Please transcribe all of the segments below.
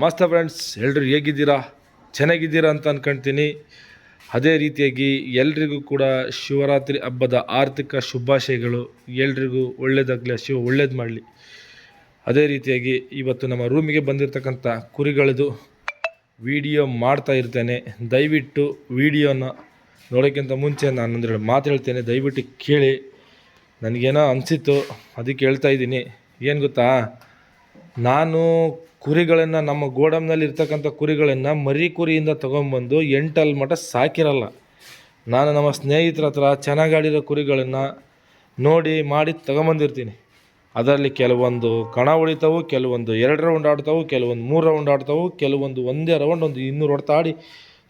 ನಮಸ್ತೆ ಫ್ರೆಂಡ್ಸ್ ಎಲ್ಲರೂ ಹೇಗಿದ್ದೀರಾ? ಚೆನ್ನಾಗಿದ್ದೀರಾ ಅಂತ ಅಂದ್ಕೊಳ್ತೀನಿ ಅದೇ ರೀತಿಯಾಗಿ ಎಲ್ರಿಗೂ ಕೂಡ ಶಿವರಾತ್ರಿ ಹಬ್ಬದ ಆರ್ಥಿಕ ಶುಭಾಶಯಗಳು. ಎಲ್ರಿಗೂ ಒಳ್ಳೇದಾಗಲಿ ಶಿವ ಒಳ್ಳೇದು ಮಾಡಲಿ. ಅದೇ ರೀತಿಯಾಗಿ ಇವತ್ತು ನಮ್ಮ ರೂಮಿಗೆ ಬಂದಿರತಕ್ಕಂಥ ಕುರಿಗಳದು ವಿಡಿಯೋ ಮಾಡ್ತಾ ಇರ್ತೇನೆ. ದಯವಿಟ್ಟು ವಿಡಿಯೋನ ನೋಡೋಕ್ಕಿಂತ ಮುಂಚೆ ನಾನು ಒಂದೆರಡು ಮಾತು ಹೇಳ್ತೇನೆ. ದಯವಿಟ್ಟು ಕೇಳಿ. ನನಗೇನೋ ಅನಿಸಿತ್ತು, ಅದಕ್ಕೆ ಹೇಳ್ತಾ ಇದ್ದೀನಿ. ಏನು ಗೊತ್ತಾ? ನಾನು ಕುರಿಗಳನ್ನು ನಮ್ಮ ಗೋಡಮ್ನಲ್ಲಿ ಇರ್ತಕ್ಕಂಥ ಕುರಿಗಳನ್ನು ಮರಿ ಕುರಿಯಿಂದ ತೊಗೊಂಬಂದು ಎಂಟಲ್ ಮಠ ಸಾಕಿರಲ್ಲ. ನಾನು ನಮ್ಮ ಸ್ನೇಹಿತರ ಹತ್ರ ಚೆನ್ನಾಗಾಡಿರೋ ಕುರಿಗಳನ್ನು ನೋಡಿ, ಮಾಡಿ ತಗೊಂಬಂದಿರ್ತೀನಿ. ಅದರಲ್ಲಿ ಕೆಲವೊಂದು ಕಣ ಉಳಿತಾವು, ಕೆಲವೊಂದು ಎರಡು ರೌಂಡ್ ಆಡ್ತಾವು, ಕೆಲವೊಂದು ಮೂರು ರೌಂಡ್ ಆಡ್ತಾವು, ಕೆಲವೊಂದು ಒಂದೇ ರೌಂಡ್, ಒಂದು ಇನ್ನೂರು ಹೊಡ್ತಾ ಆಡಿ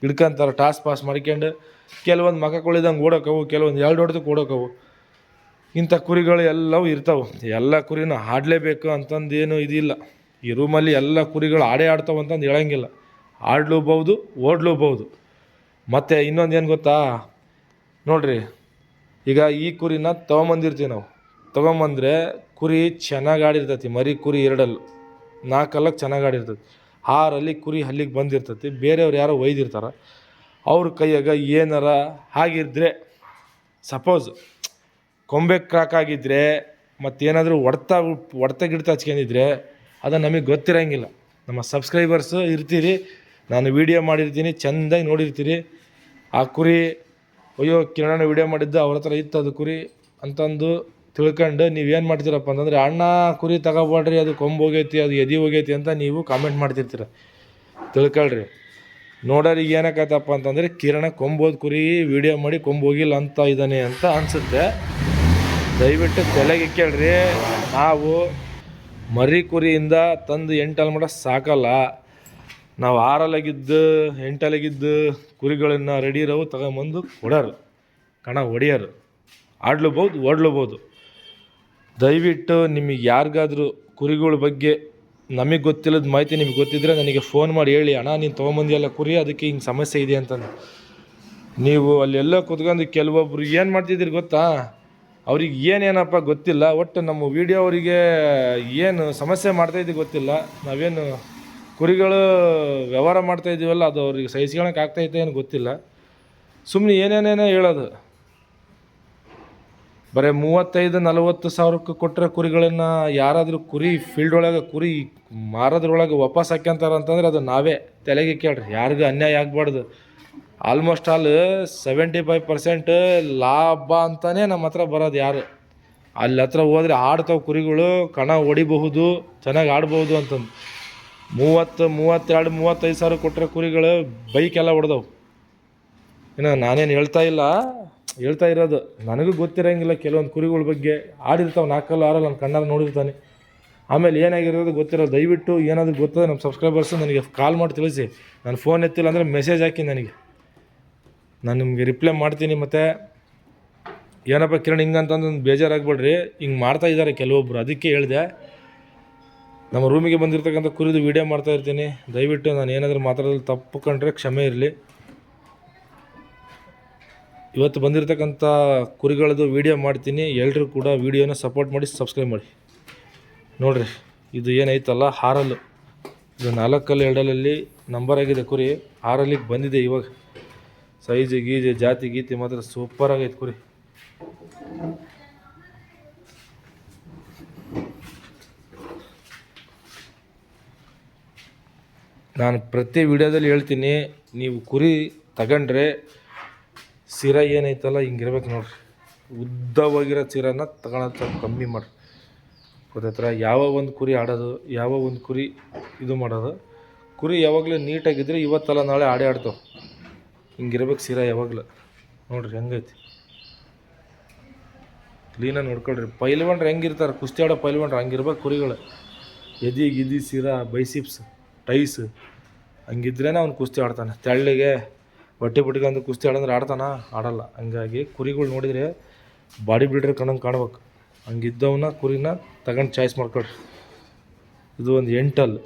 ಹಿಡ್ಕೊಂತಾರೆ, ಟಾಸ್ ಪಾಸ್ ಮಾಡ್ಕೊಂಡು ಕೆಲವೊಂದು ಮಕ ಕೊಳಿದಂಗೆ ಓಡೋಕವು, ಕೆಲವೊಂದು ಎರಡು ಹೊಡೆದಕ್ಕೆ ಓಡೋಕವು. ಇಂಥ ಕುರಿಗಳು ಎಲ್ಲವೂ ಇರ್ತಾವೆ. ಎಲ್ಲ ಕುರಿನೂ ಆಡಲೇಬೇಕು ಅಂತಂದು ಏನು ಇದಿಲ್ಲ. ಈ ರೂಮಲ್ಲಿ ಎಲ್ಲ ಕುರಿಗಳು ಆಡೇ ಆಡ್ತಾವೆ ಅಂತಂದು ಹೇಳಂಗಿಲ್ಲ. ಓಡ್ಲೂ ಓಡ್ಲೂಬಹುದು. ಮತ್ತು ಇನ್ನೊಂದು ಏನು ಗೊತ್ತಾ? ನೋಡ್ರಿ, ಈಗ ಈ ಕುರಿನ ತೊಗೊಂಬಂದಿರ್ತೀವಿ ನಾವು. ತೊಗೊಂಬಂದರೆ ಕುರಿ ಚೆನ್ನಾಗಿ ಆಡಿರ್ತೈತಿ, ಮರಿ ಕುರಿ ಎರಡಲ್ಲೂ. ನಾಲ್ಕಲ್ಲಕ್ಕೆ ಚೆನ್ನಾಗಿ ಆಡಿರ್ತೈತಿ. ಆರಲ್ಲಿ ಕುರಿ ಹಲ್ಲಿಗೆ ಬಂದಿರ್ತೈತಿ, ಬೇರೆಯವ್ರು ಯಾರೋ ಒಯ್ದಿರ್ತಾರೆ. ಅವ್ರ ಕೈಯಾಗ ಏನಾರ ಆಗಿದ್ರೆ, ಸಪೋಸ್ ಕೊಂಬೆ ಕ್ರಾಕ್ ಆಗಿದ್ದರೆ ಮತ್ತೇನಾದರೂ ಒಡ್ತಾ ಹೊಡ್ತ ಗಿಡ್ತ ಹಚ್ಕೊಂಡಿದ್ರೆ ಅದು ನಮಗೆ ಗೊತ್ತಿರೋಂಗಿಲ್ಲ. ನಮ್ಮ ಸಬ್ಸ್ಕ್ರೈಬರ್ಸ್ ಇರ್ತೀರಿ, ನಾನು ವೀಡಿಯೋ ಮಾಡಿರ್ತೀನಿ, ಚೆಂದಾಗಿ ನೋಡಿರ್ತೀರಿ. ಆ ಕುರಿ, ಅಯ್ಯೋ ಕಿರಣ ವೀಡಿಯೋ ಮಾಡಿದ್ದು ಅವ್ರ ಹತ್ರ ಇತ್ತು ಅದು ಕುರಿ ಅಂತಂದು ತಿಳ್ಕೊಂಡು ನೀವೇನು ಮಾಡ್ತೀರಪ್ಪ ಅಂತಂದರೆ, ಅಣ್ಣ, ಕುರಿ ತಗೋಬೇಡ್ರಿ, ಅದು ಕೊಂಬು ಹೋಗೈತಿ, ಅದು ಎದಿ ಹೋಗೈತಿ ಅಂತ ನೀವು ಕಾಮೆಂಟ್ ಮಾಡ್ತಿರ್ತೀರ. ತಿಳ್ಕೊಳ್ರಿ. ನೋಡೋರಿಗೆ ಏನಕ್ಕತ್ತಪ್ಪ ಅಂತಂದರೆ, ಕಿರಣ ಕೊಂಬೋದು ಕುರಿ ವೀಡಿಯೋ ಮಾಡಿ ಕೊಂಬು ಹೋಗಿಲ್ಲ ಅಂತ ಇದ್ದಾನೆ ಅಂತ ಅನಿಸುತ್ತೆ. ದಯವಿಟ್ಟು ತಲೆಗೆ ಕೇಳ್ರಿ. ನಾವು ಮರಿ ಕುರಿಯಿಂದ ತಂದು ಎಂಟಲ್ ಮಾಡ ಸಾಕಲ್ಲ. ನಾವು ಆರಲಗಿದ್ದು ಎಂಟಲಾಗಿದ್ದು ಕುರಿಗಳನ್ನು ರೆಡಿ ಇರೋವು ತಗೊಂಬಂದು ಕೊಡೋರು. ಕಣ ಹೊಡಿಯೋರು ಆಡ್ಲೂಬೋದು, ಓಡ್ಲೂಬೋದು. ದಯವಿಟ್ಟು ನಿಮಗೆ ಯಾರಿಗಾದ್ರೂ ಕುರಿಗಳ ಬಗ್ಗೆ ನಮಗೆ ಗೊತ್ತಿಲ್ಲದ ಮಾಹಿತಿ ನಿಮ್ಗೆ ಗೊತ್ತಿದ್ದರೆ ನನಗೆ ಫೋನ್ ಮಾಡಿ ಹೇಳಿ, ಅಣ್ಣ, ನೀನು ತೊಗೊಂಬಂದಿಯಲ್ಲ ಕುರಿ, ಅದಕ್ಕೆ ಹಿಂಗೆ ಸಮಸ್ಯೆ ಇದೆ ಅಂತಂದು. ನೀವು ಅಲ್ಲೆಲ್ಲ ಕುತ್ಕೊಂಡು ಕೆಲವೊಬ್ರು ಏನು ಮಾಡ್ತಿದ್ದೀರಿ ಗೊತ್ತಾ? ಅವ್ರಿಗೆ ಏನೇನಪ್ಪ ಗೊತ್ತಿಲ್ಲ, ಒಟ್ಟು ನಮ್ಮ ವಿಡಿಯೋ ಅವರಿಗೆ ಏನು ಸಮಸ್ಯೆ ಮಾಡ್ತಾಯಿದ್ದು ಗೊತ್ತಿಲ್ಲ. ನಾವೇನು ಕುರಿಗಳು ವ್ಯವಹಾರ ಮಾಡ್ತಾ ಇದ್ದೀವಲ್ಲ ಅದು ಅವ್ರಿಗೆ ಸಹಿಸ್ಕೊಳಕ್ಕೆ ಆಗ್ತೈತೆ ಏನು ಗೊತ್ತಿಲ್ಲ. ಸುಮ್ಮನೆ ಏನೇನೇನೋ ಹೇಳೋದು. ಬರೀ ಮೂವತ್ತೈದು, ನಲವತ್ತು ಸಾವಿರಕ್ಕೆ ಕೊಟ್ಟರೆ ಕುರಿಗಳನ್ನು ಯಾರಾದರೂ ಕುರಿ ಫೀಲ್ಡ್ ಒಳಗೆ ಕುರಿ ಮಾರೋದ್ರೊಳಗೆ ವಾಪಸ್ ಹಾಕ್ಯಂತಾರಂತಂದ್ರೆ ಅದು ನಾವೇ. ತಲೆಗೆ ಕೇಳ್ರಿ, ಯಾರಿಗೂ ಅನ್ಯಾಯ ಆಗ್ಬಾರ್ದು. Almost all seventy five percent ಲಾಭ ಅಂತಲೇ ನಮ್ಮ ಹತ್ರ ಬರೋದು ಯಾರು. ಅಲ್ಲಿ ಹತ್ರ ಹೋದ್ರೆ ಆಡ್ತಾವೆ ಕುರಿಗಳು ಕಣ ಹೊಡಿಬಹುದು, ಚೆನ್ನಾಗಿ ಆಡ್ಬೋದು ಅಂತಂದು. ಮೂವತ್ತು, ಮೂವತ್ತೆರಡು, ಮೂವತ್ತೈದು ಸಾವಿರ ಕೊಟ್ಟರೆ ಕುರಿಗಳು ಬೈಕೆಲ್ಲ ಹೊಡೆದವು. ಇನ್ನು ನಾನೇನು ಹೇಳ್ತಾ ಇಲ್ಲ, ಹೇಳ್ತಾ ಇರೋದು. ನನಗೂ ಗೊತ್ತಿರೋಂಗಿಲ್ಲ ಕೆಲವೊಂದು ಕುರಿಗಳ ಬಗ್ಗೆ. ಆಡಿರ್ತಾವೆ, ನಾಲ್ಕಲ್ಲ ಆರಲ್ಲ ನನ್ನ ಕಣ್ಣಾರ ನೋಡಿರ್ತಾನೆ. ಆಮೇಲೆ ಏನಾಗಿರೋದು ಗೊತ್ತಿರೋದು, ದಯವಿಟ್ಟು ಏನಾದರೂ ಗೊತ್ತದೆ ನಮ್ಮ ಸಬ್ಸ್ಕ್ರೈಬರ್ಸು ನನಗೆ ಕಾಲ್ ಮಾಡಿ ತಿಳಿಸಿ. ನಾನು ಫೋನ್ ಎತ್ತಿಲ್ಲ ಅಂದರೆ ಮೆಸೇಜ್ ಹಾಕಿ ನನಗೆ. ನಾನು ನಿಮಗೆ ರಿಪ್ಲೈ ಮಾಡ್ತೀನಿ ಮತ್ತು ಏನಪ್ಪ ಕಿರಣ್ ಹಿಂಗೆ ಅಂತಂದು ಬೇಜಾರಾಗ್ಬೇಡ್ರಿ. ಹಿಂಗೆ ಮಾಡ್ತಾ ಇದ್ದಾರೆ ಕೆಲವೊಬ್ಬರು ಅದಕ್ಕೆ ಹೇಳಿದೆ, ನಮ್ಮ ರೂಮಿಗೆ ಬಂದಿರತಕ್ಕಂಥ ಕುರಿದು ವೀಡಿಯೋ ಮಾಡ್ತಾ ಇರ್ತೀನಿ. ದಯವಿಟ್ಟು ನಾನು ಏನಾದರೂ ಮಾತಾಡೋದು ತಪ್ಪು ಕಂಡ್ರೆ ಕ್ಷಮೆ ಇರಲಿ. ಇವತ್ತು ಬಂದಿರತಕ್ಕಂಥ ಕುರಿಗಳದ್ದು ವೀಡಿಯೋ ಮಾಡ್ತೀನಿ. ಎಲ್ಲರೂ ಕೂಡ ವೀಡಿಯೋನ ಸಪೋರ್ಟ್ ಮಾಡಿ ಸಬ್ಸ್ಕ್ರೈಬ್ ಮಾಡಿ. ನೋಡಿರಿ, ಇದು ಏನೈತಲ್ಲ ಹಾರಲ್ಲು. ಇದು ನಾಲ್ಕಲ್ಲಿ ಎರಡಲ್ಲಿ ನಂಬರ್ ಆಗಿದೆ ಕುರಿ. ಹಾರಲ್ಲಿಗೆ ಬಂದಿದೆ ಇವಾಗ. ಸೈಜು, ಗೀಜ್, ಜಾತಿ, ಗೀತಿ ಮಾತ್ರ ಸೂಪರ್ ಆಗೈತೆ ಕುರಿ. ನಾನು ಪ್ರತಿ ವಿಡಿಯೋದಲ್ಲಿ ಹೇಳ್ತೀನಿ, ನೀವು ಕುರಿ ತಗೊಂಡ್ರೆ ಸಿರ ಏನೈತಲ್ಲ ಹಿಂಗಿರ್ಬೇಕು ನೋಡ್ರಿ. ಉದ್ದವಾಗಿರೋ ಸಿರನ ಸ್ವಲ್ಪ ಕಮ್ಮಿ ಮಾಡಿರಿ. ಗೊತ್ತಾಯ್ತರ ಯಾವ ಒಂದು ಕುರಿ ಆಡೋದು, ಯಾವ ಒಂದು ಕುರಿ ಇದು ಮಾಡೋದು. ಕುರಿ ಯಾವಾಗಲೂ ನೀಟಾಗಿದ್ದರೆ ಇವತ್ತಲ್ಲ, ನಾಳೆ ಆಡೇ ಆಡ್ತಾವೆ. ಹಿಂಗಿರ್ಬೇಕು ಸೀರಾ ಯಾವಾಗಲೂ. ನೋಡ್ರಿ ಹೆಂಗೈತಿ. ಕ್ಲೀನಾಗಿ ನೋಡ್ಕೊಳ್ರಿ. ಪೈಲ್ವಾನ್ರು ಹೆಂಗಿರ್ತಾರೆ? ಕುಸ್ತಿ ಆಡೋ ಪೈಲ್ವಾನ್ರು ಹಂಗಿರ್ಬೇಕು ಕುರಿಗಳು. ಎದಿ, ಗಿದಿ, ಸೀರಾ ಬೈಸಿಪ್ಸ್ ಟೈಸ್ ಹಂಗಿದ್ರೇ ಅವ್ನು ಕುಸ್ತಿ ಆಡ್ತಾನೆ. ತೆಳ್ಳಿಗೆ ಬಟ್ಟೆ ಬಿಟ್ಕೊಂಡು ಕುಸ್ತಿ ಆಡಂದ್ರೆ ಆಡ್ತಾನ? ಆಡಲ್ಲ. ಹಂಗಾಗಿ ಕುರಿಗಳು ನೋಡಿದರೆ ಬಾಡಿ ಬಿಲ್ಡರ್ ಕಣಂಗೆ ಕಾಣ್ಬೇಕು. ಹಂಗಿದ್ದವನ್ನ ಕುರಿನ ತಗೊಂಡು ಚಾಯ್ಸ್ ಮಾಡ್ಕೊಳ್ರಿ. ಇದು ಒಂದು ಎಂಟಲ್.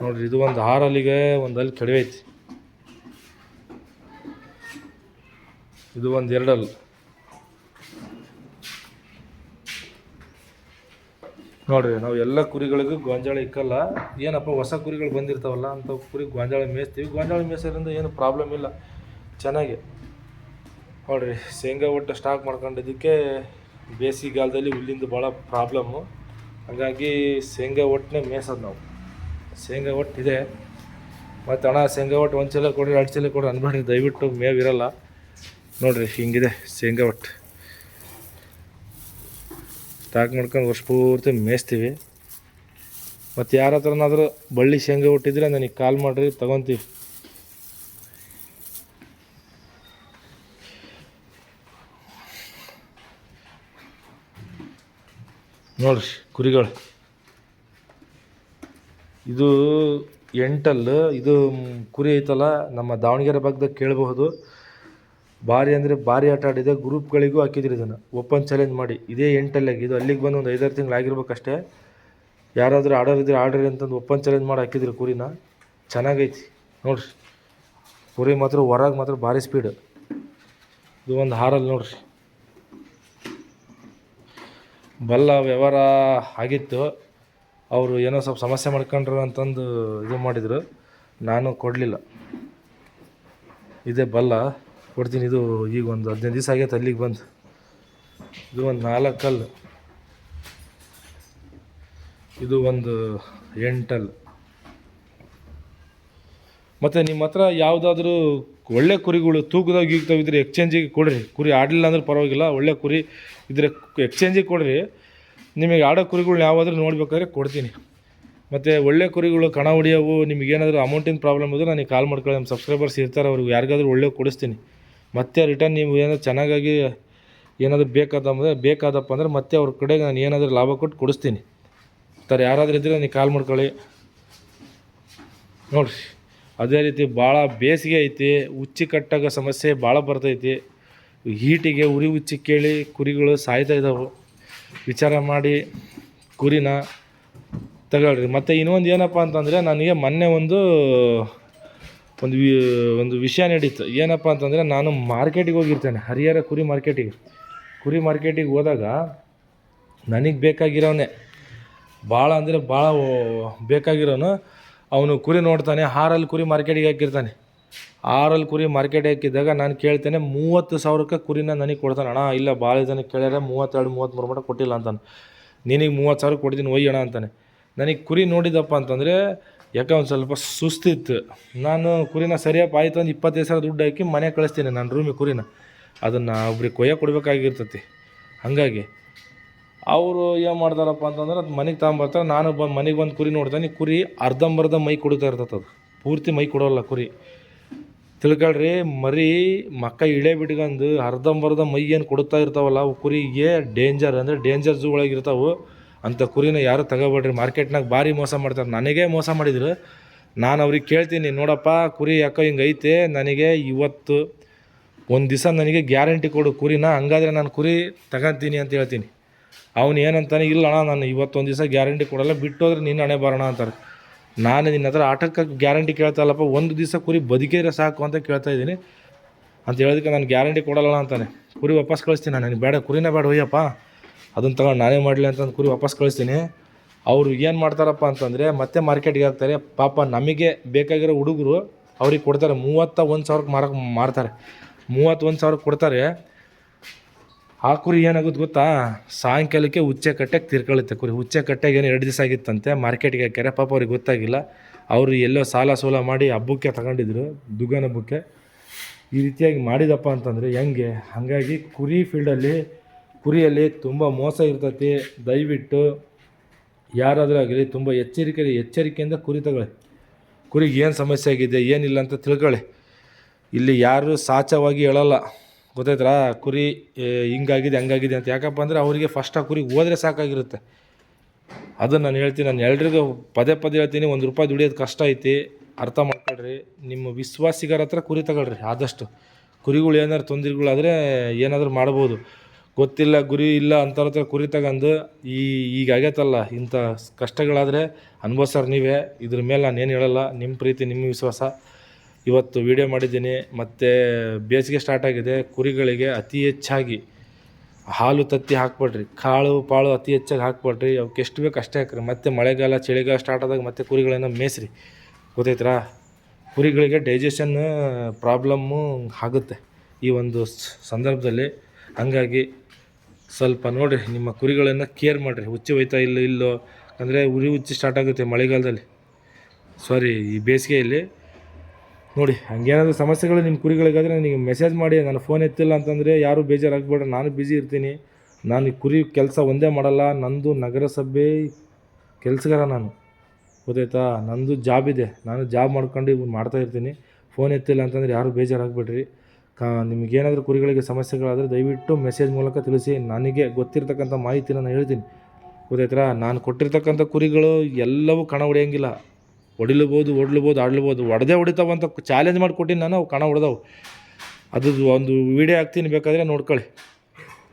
ನೋಡ್ರಿ ಇದು ಒಂದು ಆರಲ್ಲಿಗೆ ಒಂದು ಅಲ್ಲಿ ಕಡಿಮೆ ಐತಿ ಇದು ಒಂದು ಎರಡಲ್ ನೋಡ್ರಿ, ನಾವು ಎಲ್ಲ ಕುರಿಗಳಿಗೂ ಗೊಂಜಾಳ ಇಕ್ಕಲ್ಲ. ಏನಪ್ಪ, ಹೊಸ ಕುರಿಗಳು ಬಂದಿರ್ತಾವಲ್ಲ ಅಂತ ಕುರಿ ಗೊಂಜಾಳ ಮೇಯಿಸ್ತೀವಿ. ಗೊಂಜಾಳ ಮೇಯಿಸೋದ್ರಿಂದ ಏನು ಪ್ರಾಬ್ಲಮ್ ಇಲ್ಲ. ಚೆನ್ನಾಗಿ. ನೋಡ್ರಿ, ಶೇಂಗಾ ಒಟ್ಟು ಸ್ಟಾಕ್ ಮಾಡ್ಕೊಂಡಿದ್ದಕ್ಕೆ ಬೇಸಿಗೆಗಾಲದಲ್ಲಿ ಹುಲ್ಲಿಂದು ಭಾಳ ಪ್ರಾಬ್ಲಮ್ಮು ಹಾಗಾಗಿ ಶೇಂಗಾ ಒಟ್ಟನ್ನೇ ಮೇಯಿಸೋದು ನಾವು. ಶೇಂಗಾ ಒಟ್ಟು ಇದೆ ಮತ್ತು ಹಣ ಶೇಂಗಾ ಒಟ್ಟು ಒಂದು ಚೀಲ ಕೊಡಿ ಎರಡು ಚೀಲ ಕೊಡಿ ಅನ್ಬೇಡ್ರಿ. ದಯವಿಟ್ಟು ಮೇವು ಇರಲ್ಲ. ನೋಡ್ರಿ, ಹಿಂಗಿದೆ ಶೇಂಗಾ ಒಟ್ಟು. ಸ್ಟಾಕ್ ಮಾಡ್ಕೊಂಡು ವರ್ಷ ಪೂರ್ತಿ ಮೇಯಿಸ್ತೀವಿ. ಮತ್ತು ಯಾರ ಹತ್ರನಾದರೂ ಬಳ್ಳಿ ಶೇಂಗಾ ಹುಟ್ಟಿದ್ರೆ ನನಗೆ ಕಾಲ್ ಮಾಡಿರಿ ತಗೊತೀವಿ ನೋಡ್ರಿ ಕುರಿಗಳು. ಇದು ಎಂಟಲ್ ಇದು ಕುರಿ ಐತಲ್ಲ, ನಮ್ಮ ದಾವಣಗೆರೆ ಭಾಗದಾಗ ಕೇಳಬಹುದು. ಭಾರಿ ಅಂದರೆ ಭಾರಿ ಆಟ ಆಡಿದೆ ಗ್ರೂಪ್ಗಳಿಗೂ ಹಾಕಿದ್ರು ಇದನ್ನು. ಓಪನ್ ಚಾಲೆಂಜ್ ಮಾಡಿ. ಇದೇ ಎಂಟಲ್ಲಾಗಿ ಇದು ಅಲ್ಲಿಗೆ ಬಂದು ಒಂದು ಐದಾರು ತಿಂಗಳು ಆಗಿರ್ಬೇಕಷ್ಟೇ. ಯಾರಾದರೂ ಆರ್ಡರ್ ಇದ್ರೆ ಆರ್ಡ್ರಿ ಅಂತಂದು ಓಪನ್ ಚಾಲೆಂಜ್ ಮಾಡಿ ಹಾಕಿದ್ರು ಕುರಿನ. ಚೆನ್ನಾಗೈತಿ. ನೋಡ್ರಿ. ಕುರಿ ಮಾತ್ರ ಹೊರಗೆ ಮಾತ್ರ ಭಾರಿ ಸ್ಪೀಡ್ ಇದು ಒಂದು ಹಾರಲ್ಲಿ ನೋಡ್ರಿ. ಬಲ್ಲ ವ್ಯವಹಾರ ಆಗಿತ್ತು. ಅವರು ಏನೋ ಸ್ವಲ್ಪ ಸಮಸ್ಯೆ ಮಾಡ್ಕೊಂಡ್ರು ಅಂತಂದು ಇದು ಮಾಡಿದರು. ನಾನು ಕೊಡಲಿಲ್ಲ. ಇದೇ ಬಲ್ಲ. ಕೊಡ್ತೀನಿ. ಇದು ಈಗ ಒಂದು ಹದಿನೈದು ದಿವಸ ಆಗೈತೆ ಅಲ್ಲಿಗೆ ಬಂದು. ಇದು ಒಂದು ನಾಲ್ಕು ಕಲ್ಲು. ಇದು ಒಂದು ಎಂಟಲ್ ಮತ್ತು ನಿಮ್ಮ ಹತ್ರ ಯಾವುದಾದ್ರೂ ಒಳ್ಳೆ ಕುರಿಗಳು ತೂಕದಾಗ ಇದ್ರೆ ಎಕ್ಸ್ಚೇಂಜಿಗೆ ಕೊಡ್ರಿ. ಕುರಿ ಆಡಲಿಲ್ಲ ಅಂದ್ರೆ ಪರವಾಗಿಲ್ಲ. ಒಳ್ಳೆ ಕುರಿ ಇದ್ರೆ ಎಕ್ಸ್ಚೇಂಜಿಗೆ ಕೊಡಿರಿ. ನಿಮಗೆ ಆಡೋ ಕುರಿಗಳು ಯಾವಾದರೂ ನೋಡ್ಬೇಕಾದ್ರೆ ಕೊಡ್ತೀನಿ. ಮತ್ತು ಒಳ್ಳೆ ಕುರಿಗಳು ಕಣ ಹೊಡಿಯೋವು ನಿಮಗೇನಾದರೂ ಅಮೌಂಟಿನ ಪ್ರಾಬ್ಲಮ್ ಇದ್ದರೆ ನನಗೆ ಕಾಲ್ ಮಾಡ್ಕೊಳ್ಳಿ. ನಮ್ಮ ಸಬ್ಸ್ಕ್ರೈಬರ್ಸ್ ಇರ್ತಾರೆ, ಅವ್ರಿಗೆ ಯಾರಿಗಾದರೂ ಒಳ್ಳೆ ಕೊಡಿಸ್ತೀನಿ. ಮತ್ತೆ ರಿಟರ್ನ್ ನೀವು ಏನಾದ್ರು ಚೆನ್ನಾಗಾಗಿ ಏನಾದರೂ ಬೇಕಾದಂದರೆ ಬೇಕಾದಪ್ಪ ಅಂದರೆ ಮತ್ತೆ ಅವ್ರ ಕಡೆಗೆ ನಾನು ಏನಾದರೂ ಲಾಭ ಕೊಟ್ಟು ಕೊಡಿಸ್ತೀನಿ. ಸರ್, ಯಾರಾದರೂ ಇದ್ದರೆ ನನಗೆ ಕಾಲ್ ಮಾಡ್ಕೊಳ್ಳಿ. ನೋಡ್ರಿ, ಅದೇ ರೀತಿ ಭಾಳ ಬೇಸಿಗೆ ಐತಿ, ಉಚ್ಚಿ ಕಟ್ಟಾಗ ಸಮಸ್ಯೆ ಭಾಳ ಬರ್ತೈತಿ. ಹೀಟಿಗೆ ಉರಿ ಉಚ್ಚಿ ಕೇಳಿ ಕುರಿಗಳು ಸಾಯ್ತಾ ಇದ್ದಾವೆ ವಿಚಾರ ಮಾಡಿ ಕುರಿನ ತಗೊಳ್ರಿ. ಮತ್ತು ಇನ್ನೊಂದು ಏನಪ್ಪ ಅಂತಂದರೆ, ನನಗೆ ಮೊನ್ನೆ ಒಂದು ಒಂದು ಒಂದು ವಿಷಯ ನಡೀತು. ಏನಪ್ಪ ಅಂತಂದರೆ ನಾನು ಮಾರ್ಕೆಟಿಗೆ ಹೋಗಿರ್ತೇನೆ. ಹರಿಹರ ಕುರಿ ಮಾರ್ಕೆಟಿಗೆ ಕುರಿ ಮಾರ್ಕೆಟಿಗೆ ಹೋದಾಗ ನನಗೆ ಬೇಕಾಗಿರೋನೆ. ಭಾಳ ಅಂದರೆ ಭಾಳ ಬೇಕಾಗಿರೋನು. ಅವನು ಕುರಿ ನೋಡ್ತಾನೆ ಹಾರಲ್ಲಿ ಕುರಿ ಮಾರ್ಕೆಟಿಗೆ ಹಾಕಿರ್ತಾನೆ. ಆರಲ್ಲಿ ಕುರಿ ಮಾರ್ಕೆಟಿಗೆ ಹಾಕಿದ್ದಾಗ ನಾನು ಕೇಳ್ತೇನೆ, ಮೂವತ್ತು ಸಾವಿರಕ್ಕೆ ಕುರಿನ ನನಗೆ ಕೊಡ್ತಾನೆ. ಅಣ್ಣ, ಇಲ್ಲ ಭಾಳ ಜನ ಕೇಳ್ಯಾರ, ಮೂವತ್ತೆರಡು ಮೂವತ್ತ್ಮೂರು ಮಟ್ಟ ಕೊಟ್ಟಿಲ್ಲ ಅಂತಾನೆ. ನಿನಗೆ ಮೂವತ್ತು ಸಾವಿರ ಕೊಡ್ತೀನಿ, ಒಯ್ಯೋಣ ಅಂತಾನೆ. ನನಗೆ ಕುರಿ ನೋಡಿದಪ್ಪ ಅಂತಂದರೆ ಯಾಕೆ ಒಂದು ಸ್ವಲ್ಪ ಸುಸ್ತಿತ್ತು. ನಾನು ಕುರಿನ ಸರಿಯಪ್ಪ ಆಯ್ತು ಒಂದು ಇಪ್ಪತ್ತೈದು ಸಾವಿರ ದುಡ್ಡು ಹಾಕಿ ಮನೆ ಕಳಿಸ್ತೀನಿ ನನ್ನ ರೂಮಿಗೆ ಕುರಿನ. ಅದನ್ನು ಒಬ್ರಿಗೆ ಕೊಯ್ಯ ಕೊಡಬೇಕಾಗಿರ್ತತಿ. ಹಾಗಾಗಿ ಅವರು ಏನು ಮಾಡ್ತಾರಪ್ಪ ಅಂತಂದ್ರೆ ಅದು ಮನೆಗೆ ತಗೊಂಬರ್ತಾರೆ. ನಾನು ಬಂದು ಮನೆಗೆ ಬಂದು ಕುರಿ ನೋಡ್ತಾನೆ. ಕುರಿ ಅರ್ಧಂಬರ್ಧ ಮೈ ಕೊಡ್ತಾ ಇರ್ತದೆ ಅದು. ಪೂರ್ತಿ ಮೈ ಕೊಡೋಲ್ಲ ಕುರಿ. ತಿಳ್ಕೊಳ್ರಿ, ಮರಿ ಮಕ್ಕ ಇಳೆ ಬಿಟ್ಕೊಂಡು ಅರ್ಧಂಬರ್ಧ ಮೈ ಏನು ಕೊಡ್ತಾ ಇರ್ತಾವಲ್ಲ ಅವು ಕುರಿಗೆ ಡೇಂಜರ್ ಅಂದರೆ ಡೇಂಜರ್ ಝೂ ಒಳಗೆ ಇರ್ತಾವೆ. ಅಂಥ ಕುರಿನ ಯಾರು ತಗೋಬೇಡ್ರಿ ಮಾರ್ಕೆಟ್ನಾಗ ಭಾರಿ ಮೋಸ ಮಾಡ್ತಾರೆ. ನನಗೆ ಮೋಸ ಮಾಡಿದ್ರು. ನಾನು ಅವ್ರಿಗೆ ಕೇಳ್ತೀನಿ, ನೋಡಪ್ಪ, ಕುರಿ ಯಾಕೋ ಹಿಂಗೆ ಐತೆ, ನನಗೆ ಇವತ್ತು ಒಂದು ದಿವಸ ನನಗೆ ಗ್ಯಾರಂಟಿ ಕೊಡು ಕುರಿನ, ಹಂಗಾದ್ರೆ ನಾನು ಕುರಿ ತಗೊಂತೀನಿ ಅಂತ ಹೇಳ್ತೀನಿ. ಅವನು ಏನಂತಾನೆ, ಇಲ್ಲ ಅಣ್ಣ, ನಾನು ಇವತ್ತೊಂದು ದಿವಸ ಗ್ಯಾರಂಟಿ ಕೊಡಲ್ಲ, ಬಿಟ್ಟೋದ್ರೆ ನಿನ್ನ ಹಣೆ ಬರೋಣ ಅಂತಾರೆ. ನಾನು ನಿನ್ನ ಹತ್ರ ಆಟಕ್ಕೆ ಗ್ಯಾರಂಟಿ ಕೇಳ್ತಾಯಿಲ್ಲಪ್ಪ, ಒಂದು ದಿವಸ ಕುರಿ ಬದುಕಿದ್ರೆ ಸಾಕು ಅಂತ ಕೇಳ್ತಾ ಇದ್ದೀನಿ. ಅಂತ ಹೇಳೋದಕ್ಕೆ ನಾನು ಗ್ಯಾರಂಟಿ ಕೊಡಲ್ಲ ಅಂತಾನೆ. ಕುರಿ ವಾಪಸ್ ಕಳಿಸ್ತೀನಿ ನಾನು, ನನಗೆ ಬೇಡ, ಕುರಿನೇ ಬೇಡ ಒಯ್ಯಪ್ಪ ಅದನ್ನು ತಗೊಂಡು ನಾನೇ ಮಾಡಲಿ ಅಂತಂದು ಕುರಿ ವಾಪಸ್ ಕಳಿಸ್ತೀನಿ. ಅವರು ಏನು ಮಾಡ್ತಾರಪ್ಪ ಅಂತಂದರೆ ಮತ್ತೆ ಮಾರ್ಕೆಟ್ಗೆ ಹಾಕ್ತಾರೆ. ಪಾಪ ನಮಗೆ ಬೇಕಾಗಿರೋ ಹುಡುಗರು ಅವ್ರಿಗೆ ಕೊಡ್ತಾರೆ. ಮೂವತ್ತ ಒಂದು ಸಾವಿರಕ್ಕೆ ಮಾರಕ್ಕೆ ಮಾರ್ತಾರೆ. ಮೂವತ್ತೊಂದು ಸಾವಿರಕ್ಕೆ ಕೊಡ್ತಾರೆ. ಆ ಕುರಿ ಏನಾಗುತ್ತೆ ಗೊತ್ತಾ? ಸಾಯಂಕಾಲಕ್ಕೆ ಉಚ್ಚೆ ಕಟ್ಟೆಗೆ ತಿರ್ಕೊಳ್ಳುತ್ತೆ ಕುರಿ. ಉಚ್ಚೆ ಕಟ್ಟೆಗೆ ಏನು ಎರಡು ದಿವಸ ಆಗಿತ್ತಂತೆ. ಮಾರ್ಕೆಟ್ಗೆ ಹಾಕ್ಯಾರೆ. ಪಾಪ ಅವ್ರಿಗೆ ಗೊತ್ತಾಗಿಲ್ಲ. ಅವರು ಎಲ್ಲೋ ಸಾಲ ಸೋಲ ಮಾಡಿ ಹಬ್ಬಕ್ಕೆ ತಗೊಂಡಿದ್ರು, ದುಗ್ಗನ ಹಬ್ಬಕ್ಕೆ. ಈ ರೀತಿಯಾಗಿ ಮಾಡಿದಪ್ಪ ಅಂತಂದರೆ ಹೆಂಗೆ? ಹಾಗಾಗಿ ಕುರಿ ಫೀಲ್ಡಲ್ಲಿ ಕುರಿಯಲ್ಲಿ ತುಂಬ ಮೋಸ ಇರ್ತೈತಿ. ದಯವಿಟ್ಟು ಯಾರಾದರೂ ಆಗಲಿ ತುಂಬ ಎಚ್ಚರಿಕೆ, ಎಚ್ಚರಿಕೆಯಿಂದ ಕುರಿ ತಗೊಳ್ಳಿ. ಕುರಿಗೆ ಏನು ಸಮಸ್ಯೆ ಆಗಿದೆ, ಏನಿಲ್ಲ ಅಂತ ತಿಳ್ಕೊಳ್ಳಿ. ಇಲ್ಲಿ ಯಾರು ಸಾಚವಾಗಿ ಹೇಳಲ್ಲ. ಗೊತ್ತಾಯ್ತಾ ಕುರಿ ಹಿಂಗಾಗಿದೆ, ಹಂಗಾಗಿದೆ ಅಂತ. ಯಾಕಪ್ಪ ಅಂದರೆ ಅವರಿಗೆ ಫಸ್ಟ್ ಆ ಕುರಿಗೆ ಹೋದರೆ ಸಾಕಾಗಿರುತ್ತೆ. ಅದನ್ನು ನಾನು ಹೇಳ್ತೀನಿ, ನಾನು ಎಲ್ರಿಗೂ ಪದೇ ಪದೇ ಹೇಳ್ತೀನಿ, ಒಂದು ರೂಪಾಯಿ ದುಡಿಯೋದು ಕಷ್ಟ ಐತಿ. ಅರ್ಥ ಮಾಡ್ಕೊಳ್ರಿ. ನಿಮ್ಮ ವಿಶ್ವಾಸಿಗರ ಹತ್ರ ಕುರಿ ತಗೊಳ್ರಿ ಆದಷ್ಟು. ಕುರಿಗಳು ಏನಾದ್ರು ತೊಂದರೆಗಳಾದರೆ ಏನಾದರೂ ಮಾಡ್ಬೋದು. ಗೊತ್ತಿಲ್ಲ, ಗುರಿ ಇಲ್ಲ ಹತ್ರ ಕುರಿ ತಗೊಂಡು ಈ ಈಗ ಆಗೈತಲ್ಲ, ಇಂಥ ಕಷ್ಟಗಳಾದರೆ ಅನುಭವಿಸೋರು ನೀವೇ. ಇದ್ರ ಮೇಲೆ ನಾನು ಏನು ಹೇಳಲ್ಲ ನಿಮ್ಮ ಪ್ರೀತಿ ನಿಮ್ಮ ವಿಶ್ವಾಸ. ಇವತ್ತು ವಿಡಿಯೋ ಮಾಡಿದ್ದೀನಿ, ಮತ್ತು ಬೇಸಿಗೆ ಸ್ಟಾರ್ಟ್ ಆಗಿದೆ, ಕುರಿಗಳಿಗೆ ಅತಿ ಹೆಚ್ಚಾಗಿ ಹಾಲು ತತ್ತಿ ಹಾಕ್ಬೇಡ್ರಿ. ಕಾಳು, ಪಾಳು ಅತಿ ಹೆಚ್ಚಾಗಿ ಹಾಕ್ಬೇಡ್ರಿ. ಅವಕ್ಕೆ ಎಷ್ಟು ಬೇಕು ಅಷ್ಟೇ ಹಾಕ್ರಿ. ಮತ್ತೆ ಮಳೆಗಾಲ, ಚಳಿಗಾಲ ಸ್ಟಾರ್ಟ್ ಆದಾಗ ಮತ್ತೆ ಕುರಿಗಳನ್ನ ಮೇಸ್ರಿ ಗೊತ್ತೈತ್ರಾ ಕುರಿಗಳಿಗೆ ಡೈಜೆಷನ್ ಪ್ರಾಬ್ಲಮ್ಮು ಆಗುತ್ತೆ ಈ ಒಂದು ಸಂದರ್ಭದಲ್ಲಿ ಹಂಗಾಗಿ ಸ್ವಲ್ಪ ನೋಡಿರಿ ನಿಮ್ಮ ಕುರಿಗಳನ್ನು ಕೇರ್ ಮಾಡಿರಿ. ಹುಚ್ಚಿ ಹೋಯ್ತಾ ಇಲ್ಲ, ಇಲ್ಲೋ, ಅಂದರೆ ಉರಿ ಹುಚ್ಚಿ ಸ್ಟಾರ್ಟ್ ಆಗುತ್ತೆ ಮಳೆಗಾಲದಲ್ಲಿ. ಸಾರಿ ಈ ಬೇಸಿಗೆಯಲ್ಲಿ. ನೋಡಿ, ಹಂಗೇನಾದರೂ ಸಮಸ್ಯೆಗಳು ನಿಮ್ಮ ಕುರಿಗಳಿಗಾದರೆ ನನಗೆ ಮೆಸೇಜ್ ಮಾಡಿ, ನಾನು ಫೋನ್ ಎತ್ತಿಲ್ಲ ಅಂತಂದರೆ ಯಾರೂ ಬೇಜಾರಾಗಬೇಡ, ನಾನು ಬ್ಯುಸಿ ಇರ್ತೀನಿ. ನಾನು ಕುರಿ ಕೆಲಸ ಒಂದೇ ಮಾಡಲ್ಲ, ನಂದು ನಗರಸಭೆ ಕೆಲಸಗಾರ ನಾನು. ಗೊತ್ತಾಯ್ತಾ? ನಂದು ಜಾಬ್ ಇದೆ. ನಾನು ಜಾಬ್ ಮಾಡ್ಕೊಂಡು ಮಾಡ್ತಾ ಇರ್ತೀನಿ. ಫೋನ್ ಎತ್ತಿಲ್ಲ ಅಂತಂದರೆ ಯಾರೂ ಬೇಜಾರಾಗಬೇಡ್ರಿ. ಕಾ, ನಿಮಗೇನಾದರೂ ಕುರಿಗಳಿಗೆ ಸಮಸ್ಯೆಗಳಾದರೆ ದಯವಿಟ್ಟು ಮೆಸೇಜ್ ಮೂಲಕ ತಿಳಿಸಿ. ನನಗೆ ಗೊತ್ತಿರತಕ್ಕಂಥ ಮಾಹಿತಿನ ನಾನು ಹೇಳ್ತೀನಿ. ಗೊತ್ತಾಯ್ತಾ ನಾನು ಕೊಟ್ಟಿರ್ತಕ್ಕಂಥ ಕುರಿಗಳು ಎಲ್ಲವೂ ಕಣ ಹೊಡೆಯಂಗಿಲ್ಲ. ಹೊಡಿಲಬೋದು, ಓಡ್ಲಬೋದು, ಆಡ್ಲಬೋದು, ಹೊಡೆದೇ ಹೊಡಿತಾವಂತ ಚಾಲೆಂಜ್ ಮಾಡಿ ಕೊಟ್ಟಿನಿ ನಾನು, ಅವು ಕಣ ಹೊಡೆದವು. ಅದು ಒಂದು ವೀಡಿಯೋ ಹಾಕ್ತೀನಿ ಬೇಕಾದರೆ ನೋಡ್ಕೊಳ್ಳಿ.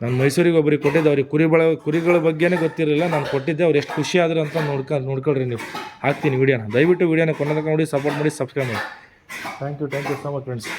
ನಾನು ಮೈಸೂರಿಗೆ ಒಬ್ಬರಿಗೆ ಕೊಟ್ಟಿದ್ದೆ, ಅವ್ರಿಗೆ ಕುರಿ ಬಳ ಕುರಿಗಳ ಬಗ್ಗೆನೇ ಗೊತ್ತಿರಲಿಲ್ಲ. ನಾನು ಕೊಟ್ಟಿದ್ದೆ, ಅವ್ರು ಎಷ್ಟು ಖುಷಿ ಆದ್ರು ಅಂತ ನೋಡ್ಕ, ನೋಡ್ಕೊಳ್ರಿ ನೀವು. ಹಾಕ್ತೀನಿ ವೀಡಿಯೋನ ದಯವಿಟ್ಟು ವೀಡಿಯೋನ ಕೊನೆ ತನಕ ನೋಡಿ ಸಪೋರ್ಟ್ ಮಾಡಿ ಸಬ್ಸ್ಕ್ರೈಬ್ ಮಾಡಿ. Thank you thank you so much friends